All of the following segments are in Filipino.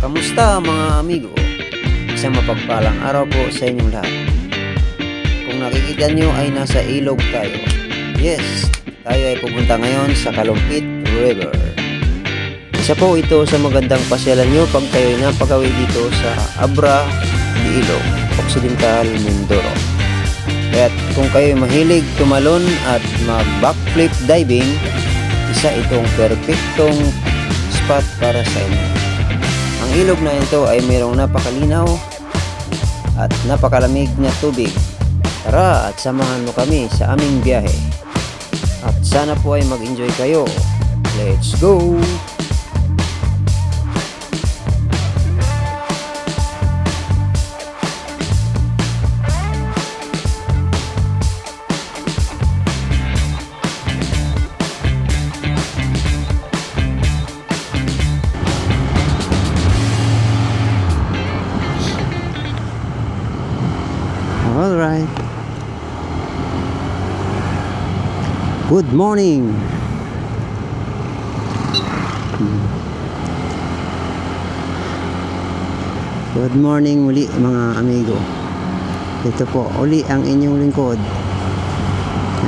Kamusta mga amigo? Isang mapagpalang araw po sa inyong lahat. Kung nakikita nyo ay nasa ilog tayo. Yes, tayo ay pupunta ngayon sa Kalumpit River. Isa po ito sa magandang pasyalan nyo pag kayo ay napagawi dito sa Abra Ilog, Occidental, Mindoro. Kaya't kung kayo ay mahilig tumalon at mag-backflip diving, isa itong perpektong spot para sa inyo. Ang ilog na ito ay mayroong napakalinaw at napakalamig na tubig. Tara at samahan mo kami sa aming biyahe. At sana po ay mag-enjoy kayo. Let's go! Good morning. Good morning muli mga amigo. Ito po uli ang inyong lingkod.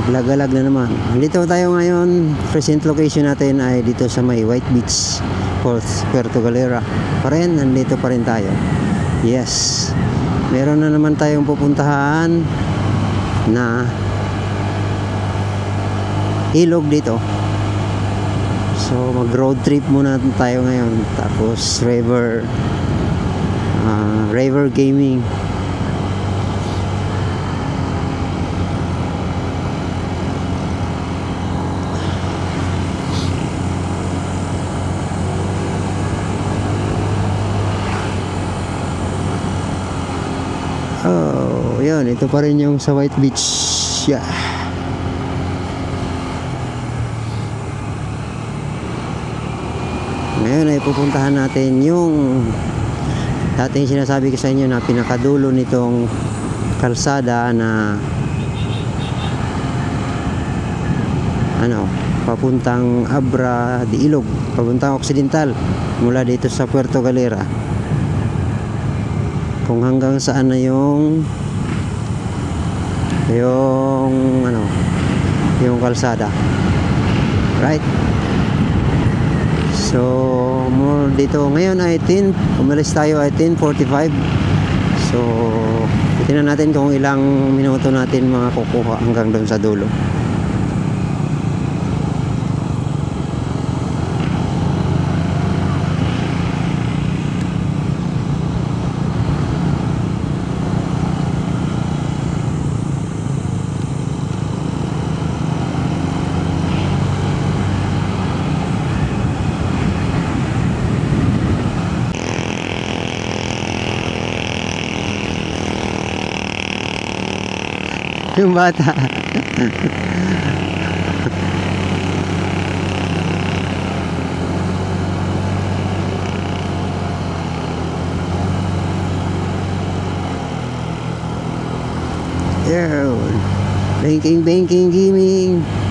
Naglagalag na naman. Dito tayo ngayon. Present location natin ay dito sa may White Beach, Port Puerto Galera. Pa rin, nandito pa rin tayo. Yes. Meron na naman tayong pupuntahan na ilog dito. So mag road trip muna tayo ngayon. Tapos river ah, river gaming. Oh, yun. Ito pa rin yung sa White Beach. Yeah. Ngayon ay pupuntahan natin yung dating sinasabi ko sa inyo na pinakadulo nitong kalsada na ano, papuntang Abra de Ilog, papuntang Occidental mula dito sa Puerto Galera. Kung hanggang saan na yung yung ano yung kalsada. Right so dito. Ngayon ay 10 umalis tayo ay 10.45 so tingnan natin kung ilang minuto natin mga kukuha hanggang doon sa dulo yung bata Yun. Banking, banking, gaming.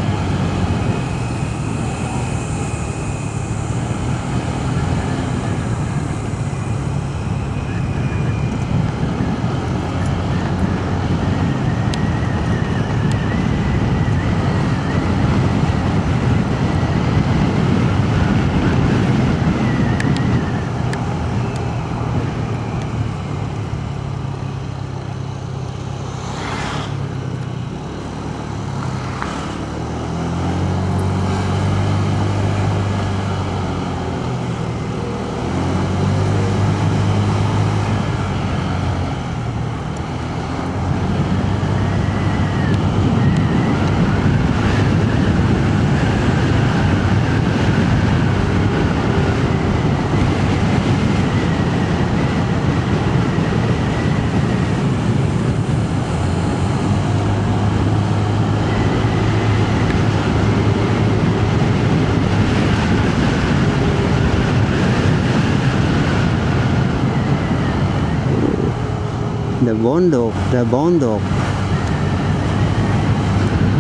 The Bondok, the Bondok.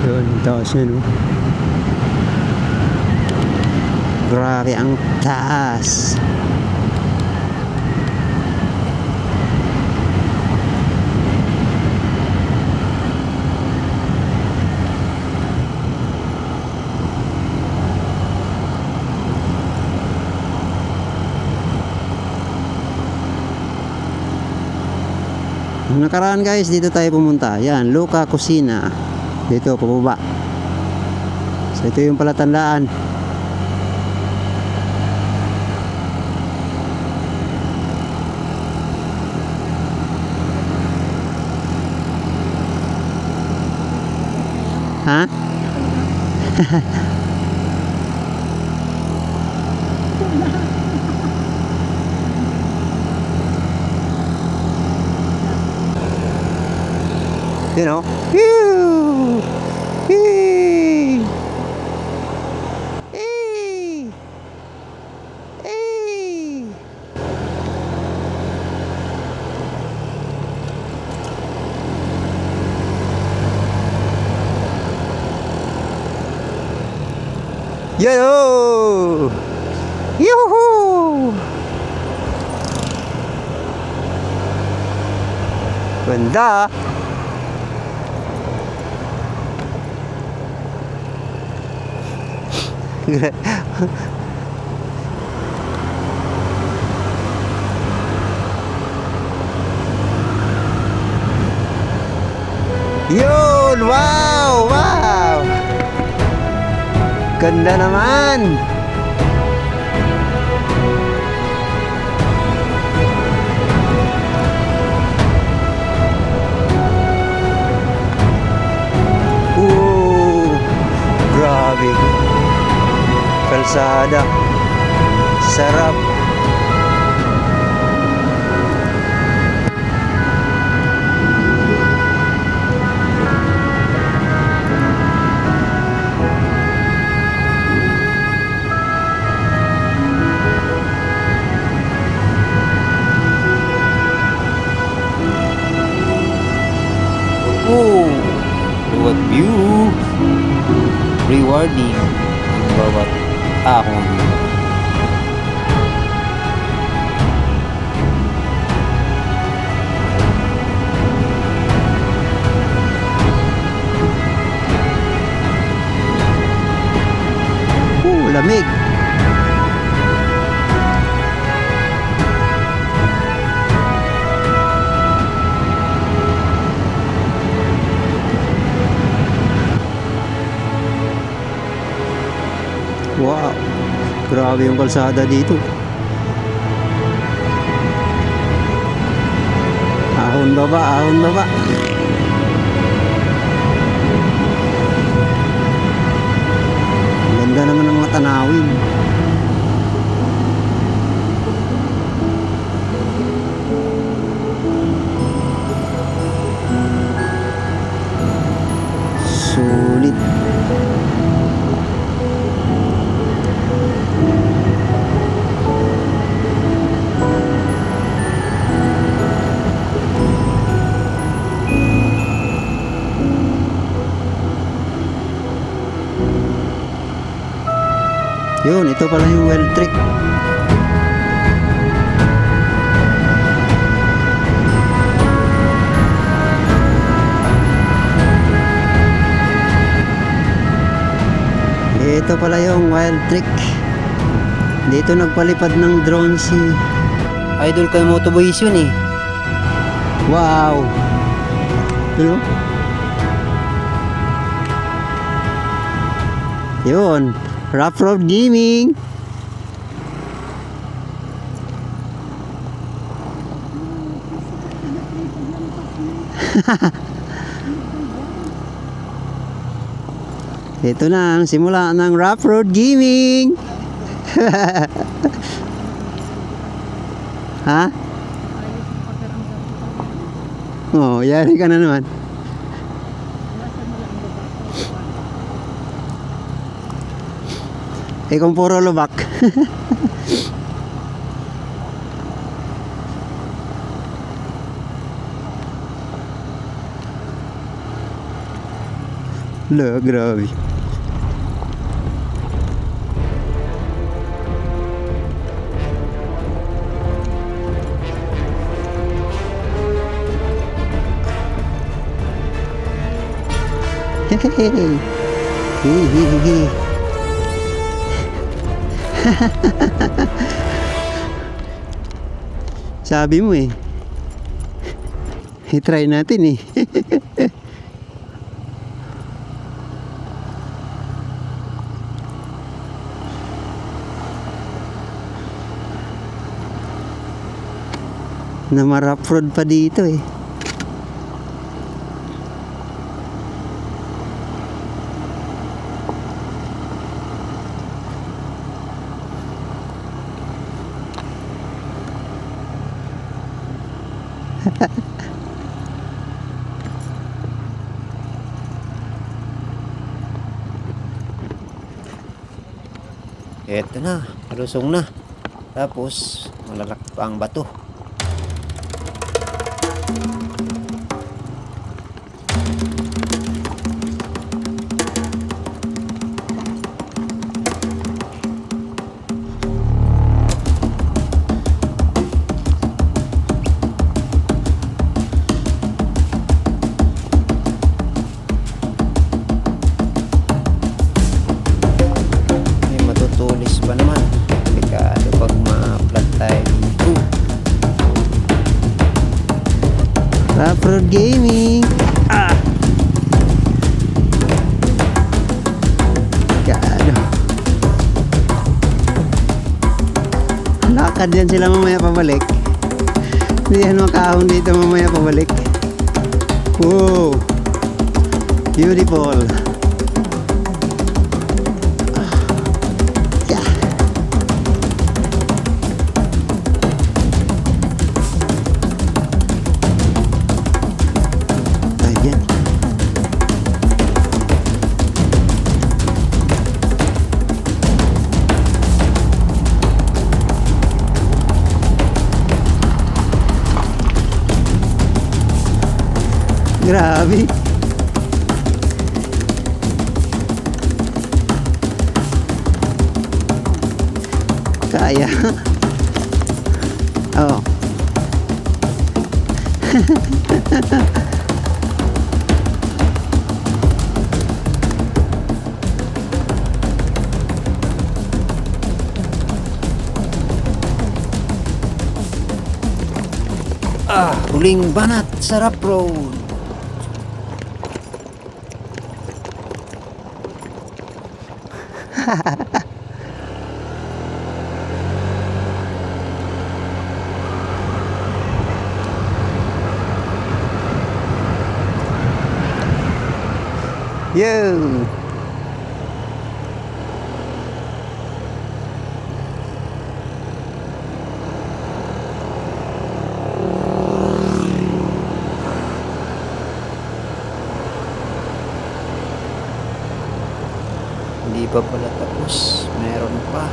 Yun, taas yun, oh. Grabe ang taas. Nakaraan guys, dito tayo pumunta. Yan, Luca Kusina. Dito, pababa. So ito yung palatandaan. Ha? You know? Hey! Hey! Hey! Yo! Yuhu! Ganda! Yun! Wow! Wow! Ganda naman! Ooh! Grabe! Kalsada. Sarap. Wow. Grabe yung kalsada dito. Ahon baba, ahon baba. Ang Ganda naman ng mga tanawin. Yun, ito pala yung well trick. Ito pala yung wild trick. Dito nagpalipad ng drone si Idol kay Motoboys yun eh. Wow! Ano? Yun, Rough Road Gaming. Ito na ang simula ng Rough Road Gaming. ha? Oh, yari ka na naman. Eh kung puro lubak. La, grabe. Hehehe. Hehehe. Sabi mo eh. I-try natin eh. na road pa dito eh. Eto na, malusong na. Tapos, malalak pa ang bato. Road Gaming. Ah! Gano. Lakad yan sila mamaya pabalik. Hindi yan makahon dito mamaya pabalik. Wow. Beautiful. Grabe. Kaya. Oh. Ah, huling banat sa Road. Yo. Hindi pa pala tapos. Meron pa.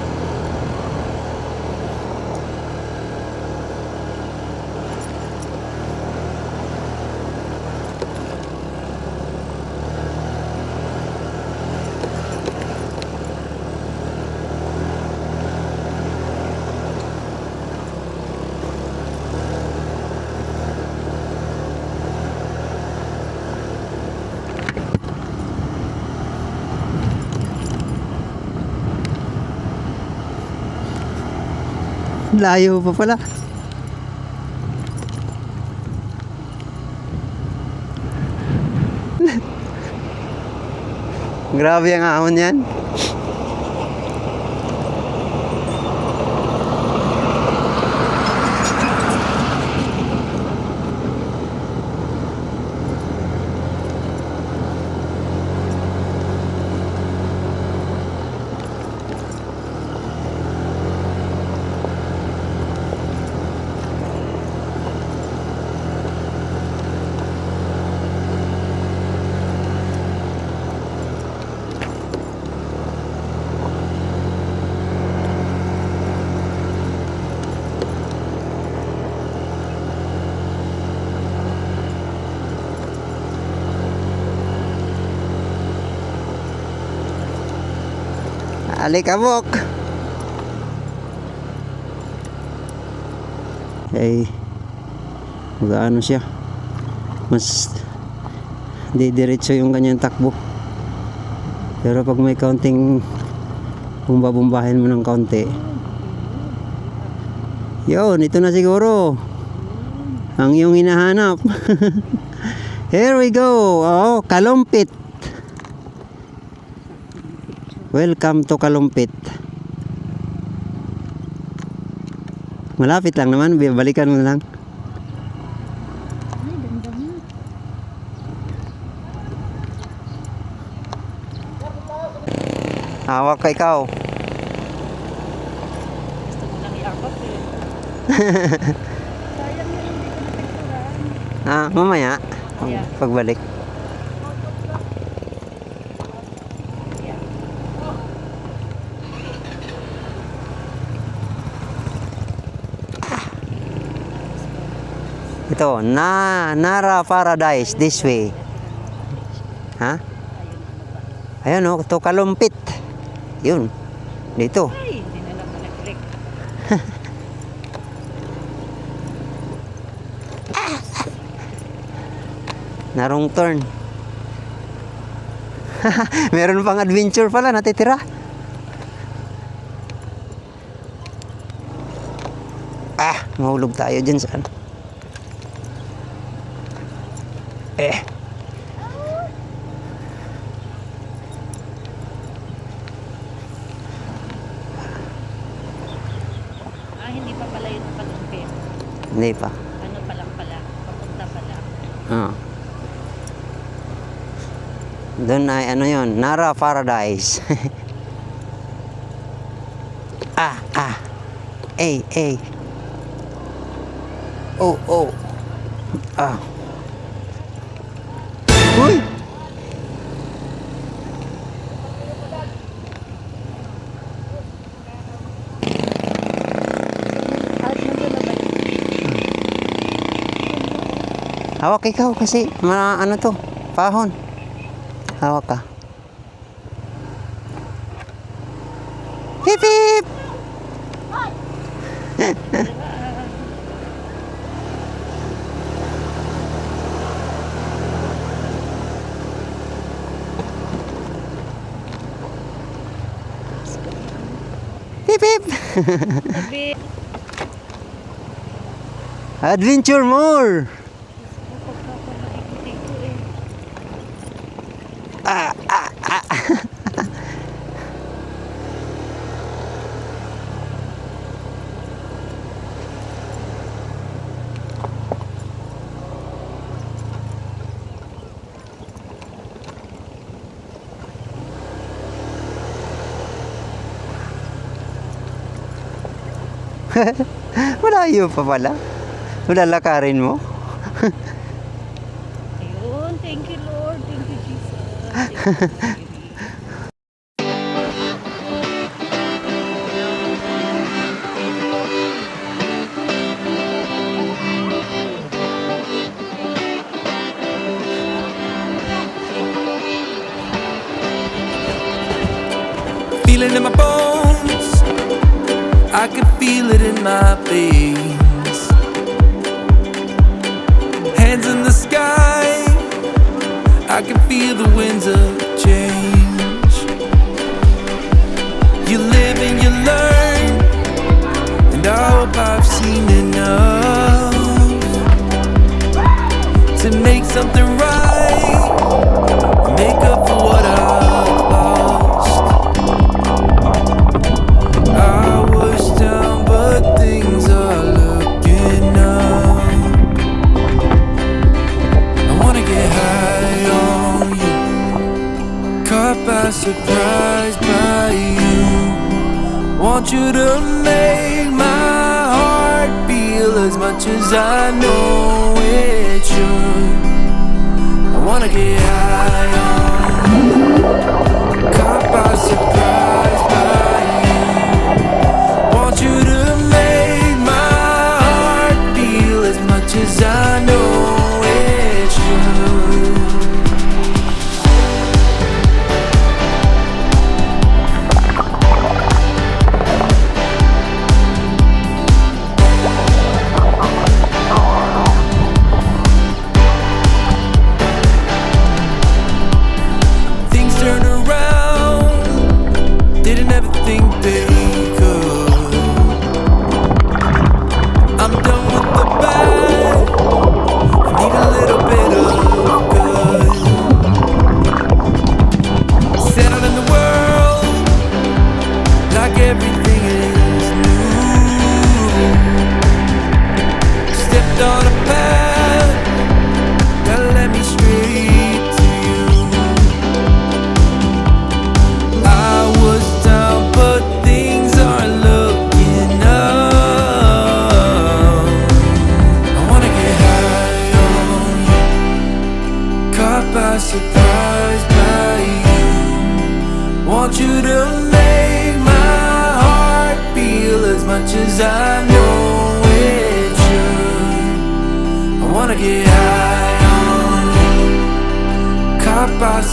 Layo pa pala. Grabe ang ahon yan. Alikabok. Ay, mag-ano siya. Mas didiretso yung kanyang takbo. Pero pag may counting bumba-bumbahin mo ng kaunti. Yun, ito na siguro. ang iyong hinahanap. Here we go. Oh, Kalumpit. Welcome to Kalumpit. Malapit lang naman, balikan mo lang. Hawak ka ikaw. Ah, mamaya. Pagbalik. Ito, na Nara Paradise this way. Ha? Ayun oh, to kalumpit. Yun. Dito. Ay, hindi na naman nag-click. Na wrong turn. Meron pang adventure pala natitira. Ah, mahulog tayo dyan saan. Eh, Ah, hindi pa pala yun ang kalumpit. hindi pa. Ano pa lang pala, papunta pala. Ah. Doon ay ano yon Nara Paradise. ah, ah. Ay, ay. Oh, oh. Ah. Uy! Ah, nandun na ba yun? Hawak ikaw kasi ma ano to, pahon. Hawak ka. Hip! Hip hip! Sabi, Adventure more! napagpapalaikot ko eh. Ah, ah, ah. Malayo pa pala. Lalakarin mo. Feeling in my bones. I can feel it in my veins. I can feel the winds of change. You live and you learn. And I hope I've seen enough to make something right. Make up You to make my heart feel as much as I know it should. I wanna get high on caught by surprise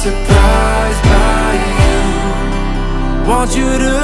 caught by surprise by you. Want you to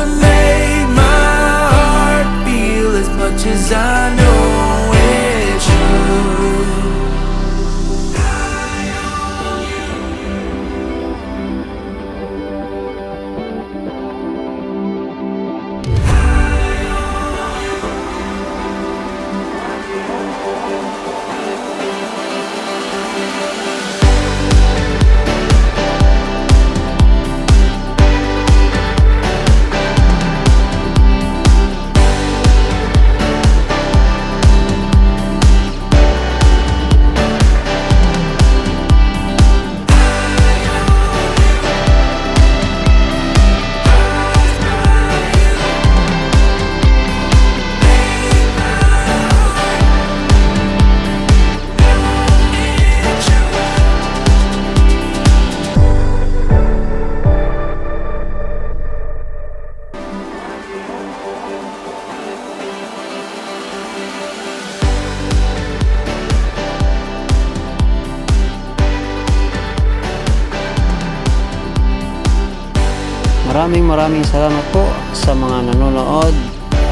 Maraming maraming salamat po sa mga nanonood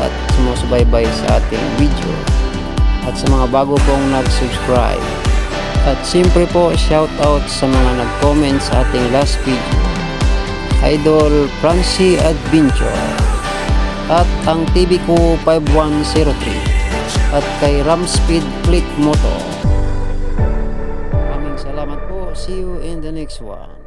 at sumusubaybay sa ating video at sa mga bago pong nag-subscribe. At siyempre po shout out sa mga nag-comment sa ating last video. Idol Francie Adventure at ang TV ko 5103 at kay Ramspeed Click Moto. Maraming salamat po. See you in the next one.